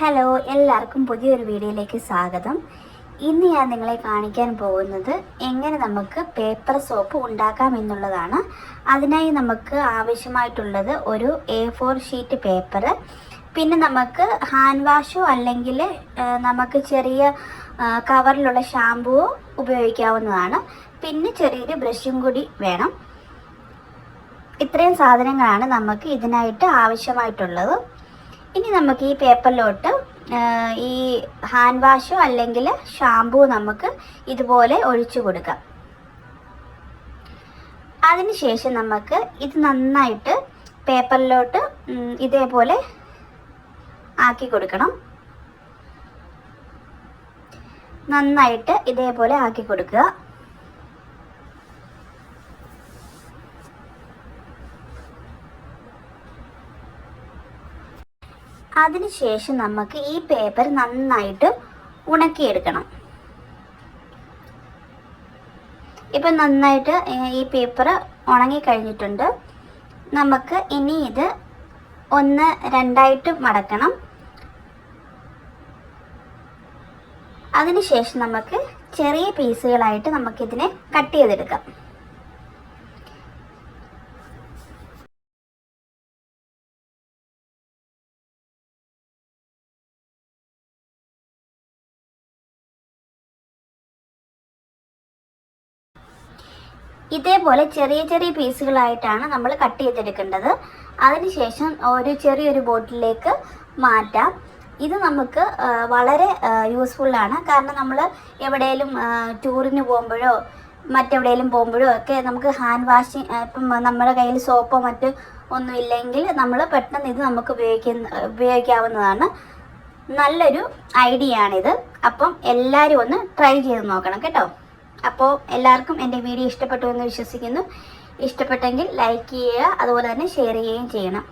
Hello എല്ലാവർക്കും പുതിയൊരു വീഡിയോയിലേക്ക് സ്വാഗതം. ഇന്ന് ഞാൻ നിങ്ങളെ കാണിക്കാൻ പോകുന്നത് എങ്ങനെ നമുക്ക് പേപ്പർ സോപ്പ് ഉണ്ടാക്കാം എന്നുള്ളതാണ്. അതിനായി നമുക്ക് ആവശ്യമായിട്ടുള്ളത് ഒരു എ ഫോർ ഷീറ്റ് പേപ്പർ പിന്നെ നമുക്ക് ഹാൻഡ് വാഷോ അല്ലെങ്കിൽ നമുക്ക് ചെറിയ കവറിലുള്ള ഷാമ്പുവോ ഉപയോഗിക്കാവുന്നതാണ്. പിന്നെ ചെറിയൊരു ബ്രഷും കൂടി വേണം. ഇത്രയും സാധനങ്ങളാണ് നമുക്ക് ഇതിനായിട്ട് ആവശ്യമായിട്ടുള്ളത്. ഇനി നമുക്ക് ഈ പേപ്പറിലോട്ട് ഈ ഹാൻഡ് വാഷോ അല്ലെങ്കിൽ ഷാമ്പൂ നമുക്ക് ഇതുപോലെ ഒഴിച്ചു കൊടുക്കാം. അതിനുശേഷം നമുക്ക് ഇത് നന്നായിട്ട് പേപ്പറിലോട്ട് ഇതേപോലെ ആക്കി കൊടുക്കണം. നന്നായിട്ട് ഇതേപോലെ ആക്കി കൊടുക്കുക. അതിനുശേഷം നമുക്ക് ഈ പേപ്പർ നന്നായിട്ട് ഉണക്കിയെടുക്കണം. ഇപ്പം നന്നായിട്ട് ഈ പേപ്പർ ഉണങ്ങി കഴിഞ്ഞിട്ടുണ്ട് നമുക്ക് ഇനി ഇത് ഒന്ന് രണ്ടായിട്ട് മടക്കണം. അതിനുശേഷം നമുക്ക് ചെറിയ പീസുകളായിട്ട് നമുക്കിതിനെ കട്ട് ചെയ്തെടുക്കാം. ഇതേപോലെ ചെറിയ ചെറിയ പീസുകളായിട്ടാണ് നമ്മൾ കട്ട് ചെയ്തെടുക്കേണ്ടത്. അതിനുശേഷം ഒരു ചെറിയൊരു ബോട്ടിലേക്ക് മാറ്റാം. ഇത് നമുക്ക് വളരെ യൂസ്ഫുള്ളാണ് കാരണം നമ്മൾ എവിടെയെങ്കിലും ടൂറിന് പോകുമ്പോഴോ മറ്റെവിടെയെങ്കിലും പോകുമ്പോഴോ ഒക്കെ നമുക്ക് ഹാൻഡ് വാഷിങ് ഇപ്പം നമ്മുടെ കയ്യിൽ സോപ്പോ മറ്റ് ഒന്നും ഇല്ലെങ്കിൽ നമ്മൾ പെട്ടെന്ന് ഇത് നമുക്ക് ഉപയോഗിക്കുന്ന ഉപയോഗിക്കാവുന്നതാണ്. നല്ലൊരു ഐഡിയ ആണിത്. അപ്പം എല്ലാവരും ഒന്ന് ട്രൈ ചെയ്ത് നോക്കണം കേട്ടോ. അപ്പോൾ എല്ലാവർക്കും എന്റെ വീഡിയോ ഇഷ്ടപ്പെട്ടു എന്ന് വിശ്വസിക്കുന്നു. ഇഷ്ടപ്പെട്ടെങ്കിൽ ലൈക്ക് ചെയ്യുക അതുപോലെ തന്നെ ഷെയർ ചെയ്യുകയും ചെയ്യണം.